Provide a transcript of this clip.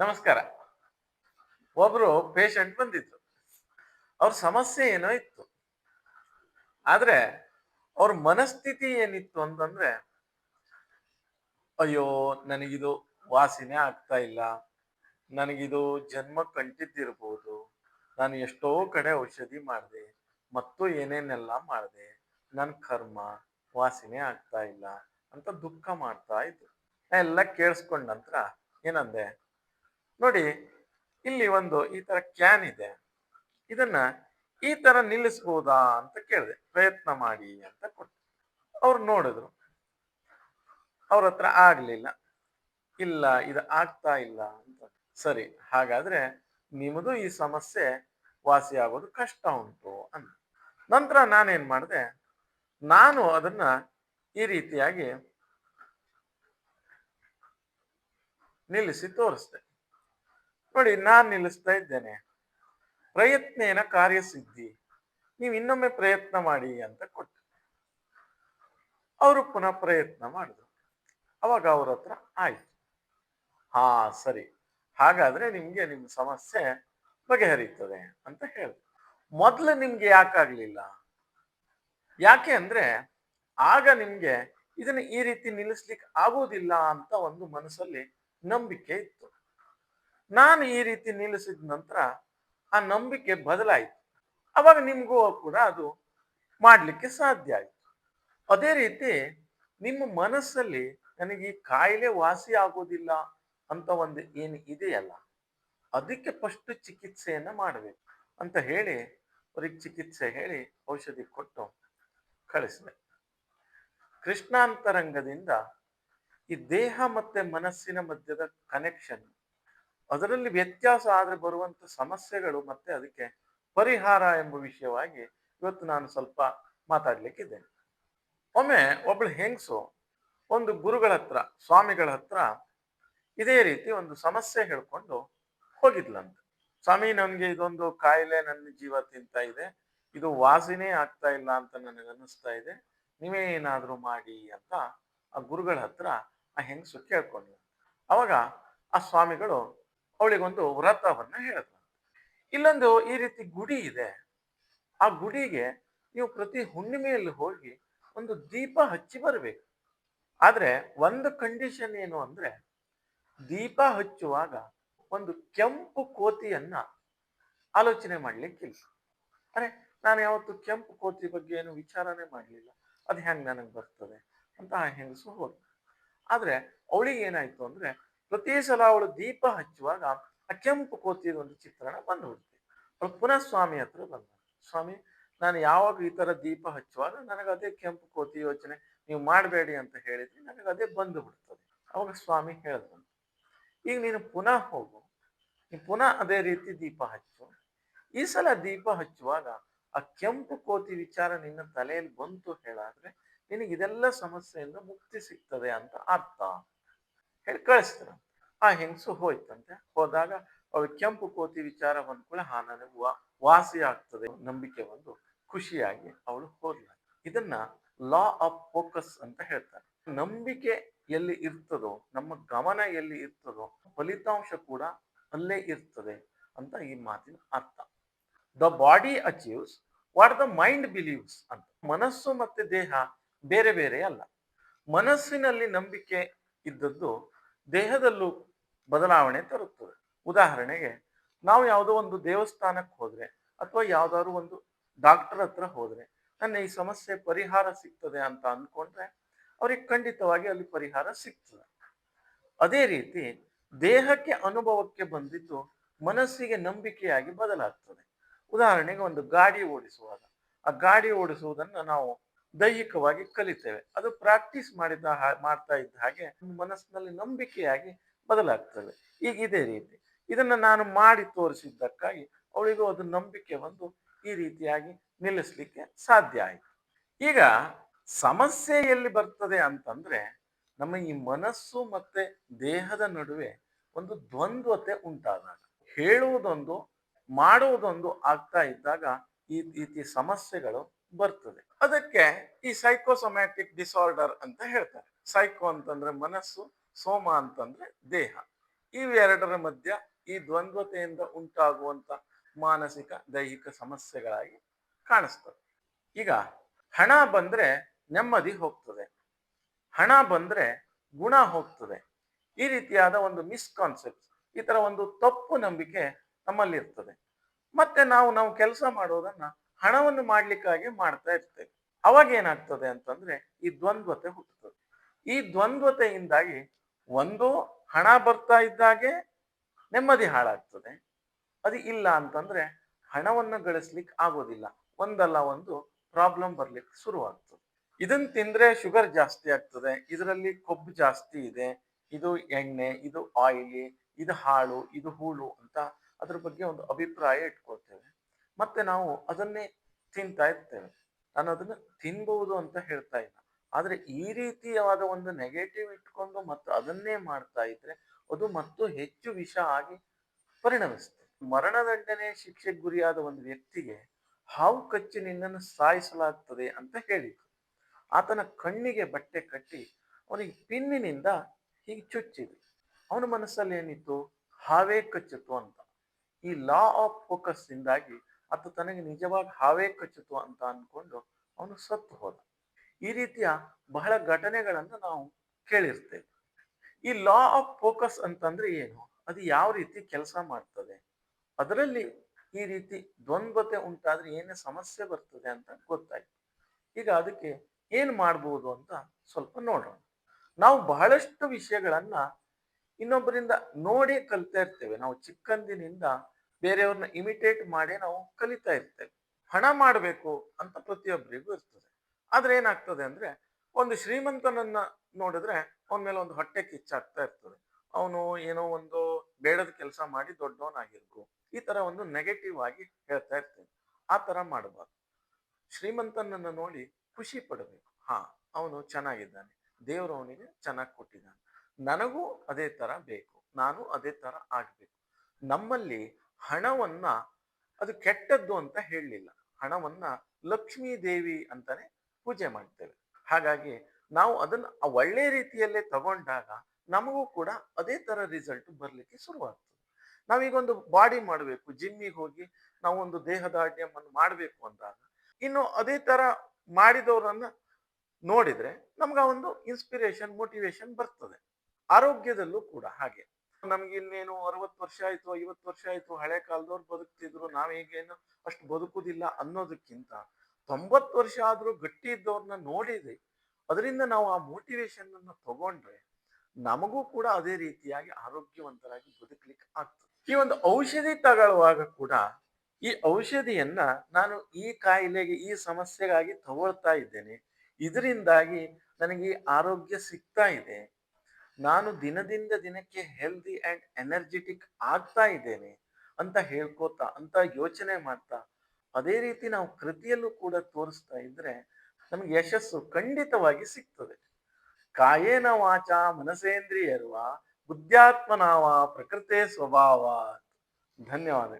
ನಮಸ್ಕಾರ. ಒಬ್ರು ಪೇಷಂಟ್ ಬಂದಿದ್ರು. ಅವ್ರ ಸಮಸ್ಯೆ ಏನೋ ಇತ್ತು. ಆದ್ರೆ ಅವ್ರ ಮನಸ್ಥಿತಿ ಏನಿತ್ತು ಅಂತಂದ್ರೆ, ಅಯ್ಯೋ, ನನಗಿದು ವಾಸಿನೇ ಆಗ್ತಾ ಇಲ್ಲ. ನನಗಿದು ಜನ್ಮ ಕಂಟಿದ್ದಿರ್ಬೋದು ನಾನು ಎಷ್ಟೋ ಕಡೆ ಔಷಧಿ ಮಾಡಿದೆ, ಮತ್ತು ಏನೇನೆಲ್ಲ ಮಾಡಿದೆ. ನನ್ನ ಕರ್ಮ ವಾಸಿನೇ ಆಗ್ತಾ ಇಲ್ಲ. ಅಂತ ದುಃಖ ಮಾಡ್ತಾ ಇದ್ರು. ಎಲ್ಲ ಕೇಳಿಸ್ಕೊಂಡ ನಂತರ ಏನಂದೆ ನೋಡಿ, ಇಲ್ಲಿ ಒಂದು ಈ ತರ ಕ್ಯಾನ್ ಇದೆ. ಇದನ್ನ ಈ ತರ ನಿಲ್ಲಿಸ್ಬೋದಾ ಅಂತ ಕೇಳಿದೆ. ಪ್ರಯತ್ನ ಮಾಡಿ ಅಂತ ಕೊಟ್ಟೆ. ಅವ್ರು ನೋಡಿದ್ರು. ಅವ್ರ ಹತ್ರ ಆಗ್ಲಿಲ್ಲ. ಇಲ್ಲ, ಇದು ಆಗ್ತಾ ಇಲ್ಲ ಅಂತ. ಸರಿ, ಹಾಗಾದ್ರೆ ನಿಮ್ಮದು ಈ ಸಮಸ್ಯೆ ವಾಸಿ ಆಗೋದು ಕಷ್ಟ ಉಂಟು ಅಂತ ನಂತರ ನಾನೇನ್ ಮಾಡಿದೆ, ನಾನು ಅದನ್ನ ಈ ರೀತಿಯಾಗಿ ನಿಲ್ಲಿಸಿ ತೋರಿಸ್ದೆ. ನೋಡಿ, ನಾನು ನಿಲ್ಲಿಸ್ತಾ ಇದ್ದೇನೆ. ಪ್ರಯತ್ನೇನ ಕಾರ್ಯಸಿದ್ಧಿ. ನೀವು ಇನ್ನೊಮ್ಮೆ ಪ್ರಯತ್ನ ಮಾಡಿ ಅಂತ ಕೊಟ್ಟೆ. ಅವರು ಪುನಃ ಪ್ರಯತ್ನ ಮಾಡಿದ್ರು. ಅವಾಗ ಅವ್ರ ಹತ್ರ ಆಯ್ತು. ಹಾ, ಸರಿ. ಹಾಗಾದ್ರೆ ನಿಮ್ಗೆ ನಿಮ್ಮ ಸಮಸ್ಯೆ ಬಗೆಹರಿತದೆ ಅಂತ ಹೇಳಿದ್ರು ಮೊದಲು ನಿಮ್ಗೆ ಯಾಕಾಗ್ಲಿಲ್ಲ? ಯಾಕೆ ಅಂದ್ರೆ ಆಗ ನಿಮ್ಗೆ ಇದನ್ನ ಈ ರೀತಿ ನಿಲ್ಲಿಸ್ಲಿಕ್ಕೆ ಆಗೋದಿಲ್ಲ ಅಂತ ಒಂದು ಮನಸ್ಸಲ್ಲಿ ನಂಬಿಕೆ ಇತ್ತು. ನಾನು ಈ ರೀತಿ ನಿಲ್ಲಿಸಿದ ನಂತರ ಆ ನಂಬಿಕೆ ಬದಲಾಯಿತು. ಅವಾಗ ನಿಮಗೂ ಕೂಡ ಅದು ಮಾಡಲಿಕ್ಕೆ ಸಾಧ್ಯ ಆಯಿತು. ಅದೇ ರೀತಿ ನಿಮ್ಮ ಮನಸ್ಸಲ್ಲಿ ನನಗೆ ಈ ಕಾಯಿಲೆ ವಾಸಿ ಆಗೋದಿಲ್ಲ ಅಂತ ಒಂದು ಏನು ಇದೆಯಲ್ಲ, ಅದಕ್ಕೆ ಫಸ್ಟ್ ಚಿಕಿತ್ಸೆಯನ್ನು ಮಾಡಬೇಕು ಅಂತ ಹೇಳಿ, ಅವ್ರಿಗೆ ಚಿಕಿತ್ಸೆ ಹೇಳಿ ಔಷಧಿ ಕೊಟ್ಟು ಕಳಿಸಿದೆ ಕೃಷ್ಣಾಂತರಂಗದಿಂದ ಈ ದೇಹ ಮತ್ತೆ ಮನಸ್ಸಿನ ಮಧ್ಯದ ಕನೆಕ್ಷನ್ ಅದರಲ್ಲಿ ವ್ಯತ್ಯಾಸ ಆದರೆ ಬರುವಂತ ಸಮಸ್ಯೆಗಳು ಮತ್ತೆ ಅದಕ್ಕೆ ಪರಿಹಾರ ಎಂಬ ವಿಷಯವಾಗಿ ಇವತ್ತು ನಾನು ಸ್ವಲ್ಪ ಮಾತಾಡಲಿಕ್ಕಿದ್ದೇನೆ. ಒಮ್ಮೆ ಒಬ್ಬಳು ಹೆಂಗಸು, ಒಂದು ಗುರುಗಳ ಹತ್ರ, ಸ್ವಾಮಿಗಳ ಹತ್ರ ಇದೇ ರೀತಿ ಒಂದು ಸಮಸ್ಯೆ ಹೇಳ್ಕೊಂಡು ಹೋಗಿದ್ಲಂತ. ಸ್ವಾಮಿ, ನನಗೆ ಇದೊಂದು ಕಾಯಿಲೆ, ನನ್ನ ಜೀವ ತಿಂತ ಇದೆ. ಇದು ವಾಸಿನೇ ಆಗ್ತಾ ಇಲ್ಲ ಅಂತ ನನಗೆ ಅನ್ನಿಸ್ತಾ ಇದೆ. ನೀವೇ ಏನಾದರೂ ಮಾಡಿ ಅಂತ ಆ ಗುರುಗಳ ಹತ್ರ ಆ ಹೆಂಗಸು ಕೇಳ್ಕೊಂಡ್ಲು ಅವಾಗ ಆ ಸ್ವಾಮಿಗಳು ಅವಳಿಗೊಂದು ವ್ರತವನ್ನ ಹೇಳಿದ್ರು ಇಲ್ಲೊಂದು ಈ ರೀತಿ ಗುಡಿ ಇದೆ. ಆ ಗುಡಿಗೆ ನೀವು ಪ್ರತಿ ಹುಣ್ಣಿಮೆಯಲ್ಲಿ ಹೋಗಿ ಒಂದು ದೀಪ ಹಚ್ಚಿ ಬರಬೇಕು. ಆದ್ರೆ ಒಂದು ಕಂಡೀಷನ್ ಏನು ಅಂದ್ರೆ ದೀಪ ಹಚ್ಚುವಾಗ ಒಂದು ಕೆಂಪು ಕೋತಿಯನ್ನ ಆಲೋಚನೆ ಮಾಡ್ಲಿಕ್ಕಿಲ್ಲ. ಅರೆ, ನಾನು ಯಾವತ್ತು ಕೆಂಪು ಕೋತಿ ಬಗ್ಗೆ ಏನು ವಿಚಾರನೆ ಮಾಡಲಿಲ್ಲ. ಅದು ಹೆಂಗೆ ನನಗೆ ಬರ್ತದೆ ಅಂತ ಹೆಂಗಸು ಹೋದ ಆದ್ರೆ ಅವಳಿಗೆ ಏನಾಯ್ತು ಅಂದ್ರೆ ಪ್ರತಿ ಸಲ ಅವಳು ದೀಪ ಹಚ್ಚುವಾಗ ಆ ಕೆಂಪು ಕೋತಿಯ ಒಂದು ಚಿತ್ರಣ ಬಂದುಬಿಡುತ್ತೆ. ಅವಳು ಪುನಃ ಸ್ವಾಮಿ ಹತ್ರ ಬಂದ. ಸ್ವಾಮಿ, ನಾನು ಯಾವಾಗ ಈ ತರ ದೀಪ ಹಚ್ಚುವಾಗ ನನಗೆ ಅದೇ ಕೆಂಪು ಕೋತಿ ಯೋಚನೆ, ನೀವು ಮಾಡಬೇಡಿ ಅಂತ ಹೇಳಿದ್ರೆ ನನಗೆ ಅದೇ ಬಂದು ಬಿಡ್ತದೆ ಅವಾಗ ಸ್ವಾಮಿ ಹೇಳಿದ್ರು. ಈಗ ನೀನು ಪುನಃ ಹೋಗು. ನೀನು ಪುನಃ ಅದೇ ರೀತಿ ದೀಪ ಹಚ್ಚು. ಈ ಸಲ ದೀಪ ಹಚ್ಚುವಾಗ ಆ ಕೆಂಪು ಕೋತಿ ವಿಚಾರ ನಿನ್ನ ತಲೆಯಲ್ಲಿ ಬಂತು ಹೇಳಾದ್ರೆ ನಿನಗೆ ಇದೆಲ್ಲ ಸಮಸ್ಯೆಯಿಂದ ಮುಕ್ತಿ ಸಿಗ್ತದೆ ಅಂತ ಅರ್ಥ. ಹೇಳಿ ಕಳಿಸ್ತಾರೆ. ಆ ಹೆಂಗಸು ಹೋಯ್ತಂತೆ. ಹೋದಾಗ ಅವಳು ಕೆಂಪು ಕೋತಿ ವಿಚಾರ ಕೂಡ ಹಾ ನನಗೆ ವಾ, ವಾಸಿ ಆಗ್ತದೆ ನಂಬಿಕೆ ಒಂದು ಖುಷಿಯಾಗಿ ಅವಳು ಹೋದ್ಲ. ಇದನ್ನ ಲಾ ಆಫ್ ಫೋಕಸ್ ಅಂತ ಹೇಳ್ತಾರೆ. ನಂಬಿಕೆ ಎಲ್ಲಿ ಇರ್ತದೋ, ನಮ್ಮ ಗಮನ ಎಲ್ಲಿ ಇರ್ತದೋ, ಫಲಿತಾಂಶ ಕೂಡ ಅಲ್ಲೇ ಇರ್ತದೆ ಅಂತ ಈ ಮಾತಿನ ಅರ್ಥ. The body achieves what the mind believes ಅಂತ. ಮನಸ್ಸು ಮತ್ತೆ ದೇಹ ಬೇರೆ ಬೇರೆ ಅಲ್ಲ. ಮನಸ್ಸಿನಲ್ಲಿ ನಂಬಿಕೆ ಇದ್ದದ್ದು ದೇಹದಲ್ಲೂ ಬದಲಾವಣೆ ತರುತ್ತದೆ. ಉದಾಹರಣೆಗೆ, ನಾವು ಯಾವುದೋ ಒಂದು ದೇವಸ್ಥಾನಕ್ಕೆ ಹೋದರೆ ಅಥವಾ ಯಾವುದಾದ್ರು ಒಂದು ಡಾಕ್ಟರ್ ಹತ್ರ ಹೋದರೆ, ನನ್ನ ಈ ಸಮಸ್ಯೆ ಪರಿಹಾರ ಸಿಗ್ತದೆ ಅಂತ ಅಂದ್ಕೊಂಡ್ರೆ, ಅವ್ರಿಗೆ ಖಂಡಿತವಾಗಿ ಅಲ್ಲಿ ಪರಿಹಾರ ಸಿಗ್ತದೆ. ಅದೇ ರೀತಿ ದೇಹಕ್ಕೆ ಅನುಭವಕ್ಕೆ ಬಂದಿದ್ದು ಮನಸ್ಸಿಗೆ ನಂಬಿಕೆಯಾಗಿ ಬದಲಾಗ್ತದೆ. ಉದಾಹರಣೆಗೆ ಒಂದು ಗಾಡಿ ಓಡಿಸುವಾಗ, ಆ ಗಾಡಿ ಓಡಿಸುವುದನ್ನು ನಾವು ದೈಹಿಕವಾಗಿ ಕಲಿತೇವೆ. ಅದು ಪ್ರಾಕ್ಟೀಸ್ ಮಾಡಿದ ಮಾಡ್ತಾ ಇದ್ದ ಹಾಗೆ ಮನಸ್ಸಿನಲ್ಲಿ ನಂಬಿಕೆಯಾಗಿ ಬದಲಾಗ್ತದೆ. ಈಗ ಇದೇ ರೀತಿ. ಇದನ್ನ ನಾನು ಮಾಡಿ ತೋರಿಸಿದ್ದಕ್ಕಾಗಿ ಅವಳಿಗೂ ಅದು ನಂಬಿಕೆ ಬಂದು ಈ ರೀತಿಯಾಗಿ ನಿಲ್ಲಿಸ್ಲಿಕ್ಕೆ ಸಾಧ್ಯ ಆಯಿತು. ಈಗ ಸಮಸ್ಯೆ ಎಲ್ಲಿ ಬರ್ತದೆ ಅಂತಂದ್ರೆ ನಮ್ಮ ಈ ಮನಸ್ಸು ಮತ್ತೆ ದೇಹದ ನಡುವೆ ಒಂದು ದ್ವಂದ್ವತೆ ಉಂಟಾದಾಗ, ಹೇಳುವುದೊಂದು, ಮಾಡುವುದೊಂದು ಆಗ್ತಾ ಇದ್ದಾಗ ಈ ರೀತಿ ಸಮಸ್ಯೆಗಳು ಬರ್ತದೆ. ಅದಕ್ಕೆ ಈ ಸೈಕೋಸೊಮ್ಯಾಟಿಕ್ ಡಿಸಾರ್ಡರ್ ಅಂತ ಹೇಳ್ತಾರೆ. ಸೈಕೋ ಅಂತಂದ್ರೆ ಮನಸ್ಸು, ಸೋಮ ಅಂತಂದ್ರೆ ದೇಹ. ಇವೆರಡರ ಮಧ್ಯ ಈ ದ್ವಂದ್ವತೆಯಿಂದ ಉಂಟಾಗುವಂತ ಮಾನಸಿಕ, ದೈಹಿಕ ಸಮಸ್ಯೆಗಳಾಗಿ ಕಾಣಿಸ್ತದೆ ಈಗ ಹಣ ಬಂದ್ರೆ ನೆಮ್ಮದಿ ಹೋಗ್ತದೆ. ಹಣ ಬಂದ್ರೆ ಗುಣ ಹೋಗ್ತದೆ. ಈ ರೀತಿಯಾದ ಒಂದು ಮಿಸ್ಕಾನ್ಸೆಪ್ಟ್ ಈ ತರ ಒಂದು ತಪ್ಪು ನಂಬಿಕೆ ನಮ್ಮಲ್ಲಿ ಇರ್ತದೆ ಮತ್ತೆ ನಾವು ನಾವು ಕೆಲಸ ಮಾಡೋದನ್ನ ಹಣವನ್ನು ಮಾಡ್ಲಿಕ್ಕಾಗಿ ಮಾಡ್ತಾ ಇರ್ತೇವೆ. ಅವಾಗ ಏನಾಗ್ತದೆ ಅಂತಂದ್ರೆ ಈ ದ್ವಂದ್ವತೆ ಹುಟ್ಟುತ್ತದೆ. ಈ ದ್ವಂದ್ವತೆಯಿಂದಾಗಿ ಒಂದು ಹಣ ಬರ್ತಾ ಇದ್ದಾಗೆ ನೆಮ್ಮದಿ ಹಾಳಾಗ್ತದೆ. ಅದು ಇಲ್ಲ ಅಂತಂದ್ರೆ ಹಣವನ್ನು ಗಳಿಸ್ಲಿಕ್ಕೆ ಆಗೋದಿಲ್ಲ. ಒಂದಲ್ಲ ಒಂದು ಪ್ರಾಬ್ಲಮ್ ಬರ್ಲಿಕ್ಕೆ ಶುರುವಾಗ್ತದೆ. ಇದನ್ನ ತಿಂದ್ರೆ ಶುಗರ್ ಜಾಸ್ತಿ ಆಗ್ತದೆ. ಇದರಲ್ಲಿ ಕೊಬ್ಬು ಜಾಸ್ತಿ ಇದೆ. ಇದು ಎಣ್ಣೆ, ಇದು ಆಯಿಲಿ ಇದು ಹಾಳು, ಇದು ಹೂಳು ಅಂತ ಅದ್ರ ಬಗ್ಗೆ ಒಂದು ಅಭಿಪ್ರಾಯ ಇಟ್ಕೊಳ್ತೇವೆ. ಮತ್ತೆ ನಾವು ಅದನ್ನೇ ತಿಂತಾ ಇರ್ತೇವೆ. ನಾನು ಅದನ್ನ ತಿನ್ಬಹುದು ಅಂತ ಹೇಳ್ತಾ ಇಲ್ಲ. ಆದ್ರೆ ಈ ರೀತಿಯಾದ ಒಂದು ನೆಗೆಟಿವ್ ಇಟ್ಕೊಂಡು ಮತ್ತು ಅದನ್ನೇ ಮಾಡ್ತಾ ಇದ್ರೆ ಅದು ಮತ್ತು ಹೆಚ್ಚು ವಿಷ ಆಗಿ ಪರಿಣಮಿಸ್ತದೆ ಮರಣದಂಡನೆ ಶಿಕ್ಷೆ ಗುರಿಯಾದ ಒಂದು ವ್ಯಕ್ತಿಗೆ ಹಾವು ಕಚ್ಚಿ ನಿನ್ನನ್ನು ಸಾಯಿಸಲಾಗ್ತದೆ ಅಂತ ಹೇಳಿದ್ರು ಆತನ ಕಣ್ಣಿಗೆ ಬಟ್ಟೆ ಕಟ್ಟಿ ಅವನಿಗೆ ಪಿನ್ನಿನಿಂದ ಹೀಗೆ ಚುಚ್ಚಿದ್ರು ಅವನ ಮನಸ್ಸಲ್ಲಿ ಏನಿತ್ತು? ಹಾವೇ ಕಚ್ಚಿತು ಅಂತ. ಈ ಲಾ ಆಫ್ ಫೋಕಸ್ ಇಂದಾಗಿ ಆತ ತನಗೆ ನಿಜವಾಗಿ ಹಾವೇ ಕಚ್ಚಿತು ಅಂತ ಅಂದ್ಕೊಂಡು ಅವನು ಸತ್ತು ಹೋದ. ಈ ರೀತಿಯ ಬಹಳ ಘಟನೆಗಳನ್ನು ನಾವು ಕೇಳಿರ್ತೇವೆ. ಈ ಲಾ ಆಫ್ ಫೋಕಸ್ ಅಂತಂದ್ರೆ ಏನು? ಅದು ಯಾವ ರೀತಿ ಕೆಲಸ ಮಾಡ್ತದೆ? ಅದರಲ್ಲಿ ಈ ರೀತಿ ದ್ವಂದ್ವತೆ ಉಂಟಾದ್ರೆ ಏನೇ ಸಮಸ್ಯೆ ಬರ್ತದೆ ಅಂತ ಗೊತ್ತಾಯ್ತು. ಈಗ ಅದಕ್ಕೆ ಏನ್ ಮಾಡ್ಬೋದು ಅಂತ ಸ್ವಲ್ಪ ನೋಡೋಣ. ನಾವು ಬಹಳಷ್ಟು ವಿಷಯಗಳನ್ನ ಇನ್ನೊಬ್ಬರಿಂದ ನೋಡಿ ಕಲ್ತಾ ಇರ್ತೇವೆ. ನಾವು ಚಿಕ್ಕಂದಿನಿಂದ ಬೇರೆಯವ್ರನ್ನ ಇಮಿಟೇಟ್ ಮಾಡಿ ನಾವು ಕಲಿತಾ ಇರ್ತೇವೆ. ಹಣ ಮಾಡಬೇಕು ಅಂತ ಪ್ರತಿಯೊಬ್ಬರಿಗೂ ಇರ್ತದೆ. ಆದ್ರೆ ಏನಾಗ್ತದೆ ಅಂದ್ರೆ, ಒಂದು ಶ್ರೀಮಂತನನ್ನ ನೋಡಿದ್ರೆ ಅವನ ಮೇಲೆ ಒಂದು ಹೊಟ್ಟೆ ಕಿಚ್ಚಾಗ್ತಾ ಇರ್ತದೆ. ಅವನು ಏನೋ ಒಂದು ಬೇಡದ ಕೆಲಸ ಮಾಡಿ ದೊಡ್ಡವನಾಗಿರ್ಬೇಕು. ಈ ತರ ಒಂದು ನೆಗೆಟಿವ್ ಆಗಿ ಹೇಳ್ತಾ ಇರ್ತೇನೆ. ಆ ತರ ಮಾಡಬಾರ್ದು. ಶ್ರೀಮಂತನನ್ನ ನೋಡಿ ಖುಷಿ ಪಡಬೇಕು. ಹಾ, ಅವನು ಚೆನ್ನಾಗಿದ್ದಾನೆ. ದೇವರು ಅವನಿಗೆ ಚೆನ್ನಾಗಿ ಕೊಟ್ಟಿದ್ದಾನೆ. ನನಗೂ ಅದೇ ತರ ಬೇಕು. ನಾನು ಅದೇ ತರ ಆಗ್ಬೇಕು. ನಮ್ಮಲ್ಲಿ ಹಣವನ್ನ ಅದು ಕೆಟ್ಟದ್ದು ಅಂತ ಹೇಳಲಿಲ್ಲ. ಹಣವನ್ನ ಲಕ್ಷ್ಮೀ ದೇವಿ ಅಂತಾನೆ ಪೂಜೆ ಮಾಡ್ತೇವೆ. ಹಾಗಾಗಿ ನಾವು ಅದನ್ನ ಒಳ್ಳೆ ರೀತಿಯಲ್ಲೇ ತಗೊಂಡಾಗ ನಮಗೂ ಕೂಡ ಅದೇ ತರ ರಿಸಲ್ಟ್ ಬರ್ಲಿಕ್ಕೆ ಶುರುವಾಗ್ತದೆ. ನಾವೀಗೊಂದು ಬಾಡಿ ಮಾಡಬೇಕು ಜಿಮ್ಮಿಗೆ ಹೋಗಿ ನಾವು ಒಂದು ದೇಹದಾಢ್ಯವನ್ನು ಮಾಡಬೇಕು ಅಂದಾಗ ಇನ್ನು ಅದೇ ತರ ಮಾಡಿದವರನ್ನ ನೋಡಿದ್ರೆ ನಮ್ಗೆ ಒಂದು ಇನ್ಸ್ಪಿರೇಷನ್ ಮೋಟಿವೇಶನ್ ಬರ್ತದೆ. ಆರೋಗ್ಯದಲ್ಲೂ ಕೂಡ ಹಾಗೆ. ನಮ್ಗೆ ಇನ್ನೇನು ಅರವತ್ತು ವರ್ಷ ಆಯ್ತು, ಐವತ್ತು ವರ್ಷ ಆಯ್ತು, ಹಳೆ ಕಾಲದವ್ರು ಬದುಕ್ತಿದ್ರು ನಾವೀಗೇನು ಅಷ್ಟು ಬದುಕುದಿಲ್ಲ ಅನ್ನೋದಕ್ಕಿಂತ ತೊಂಬತ್ತು ವರ್ಷ ಆದ್ರೂ ಗಟ್ಟಿ ಇದ್ದವ್ರನ್ನ ನೋಡಿದೆ ಅದರಿಂದ ನಾವು ಆ ಮೋಟಿವೇಶನ್ ಅನ್ನ ತಗೊಂಡ್ರೆ ನಮಗೂ ಕೂಡ ಅದೇ ರೀತಿಯಾಗಿ ಆರೋಗ್ಯವಂತರಾಗಿ ಬದುಕಲಿಕ್ಕೆ ಆಗ್ತದೆ. ಈ ಒಂದು ಔಷಧಿ ತಗೊಳ್ಳುವಾಗ ಕೂಡ ಈ ಔಷಧಿಯನ್ನ ನಾನು ಈ ಕಾಯಿಲೆಗೆ, ಈ ಸಮಸ್ಯೆಗಾಗಿ ತಗೊಳ್ತಾ ಇದ್ದೇನೆ. ಇದರಿಂದಾಗಿ ನನಗೆ ಆರೋಗ್ಯ ಸಿಗ್ತಾ ಇದೆ. ನಾನು ದಿನದಿಂದ ದಿನಕ್ಕೆ ಹೆಲ್ದಿ ಅಂಡ್ ಎನರ್ಜೆಟಿಕ್ ಆಗ್ತಾ ಇದ್ದೇನೆ ಅಂತ ಹೇಳ್ಕೋತಾ, ಅಂತ ಯೋಚನೆ ಮಾಡ್ತಾ, ಅದೇ ರೀತಿ ನಾವು ಕೃತಿಯಲ್ಲೂ ಕೂಡ ತೋರಿಸ್ತಾ ಇದ್ರೆ ನಮ್ಗೆ ಯಶಸ್ಸು ಖಂಡಿತವಾಗಿ ಸಿಗ್ತದೆ. ಕಾಯೇನ ವಾಚ ಮನಸೇಂದ್ರಿಯರ್ವ ಬುದ್ಧಾತ್ಮನಾವ ಪ್ರಕೃತೆ ಸ್ವಭಾವ. ಧನ್ಯವಾದ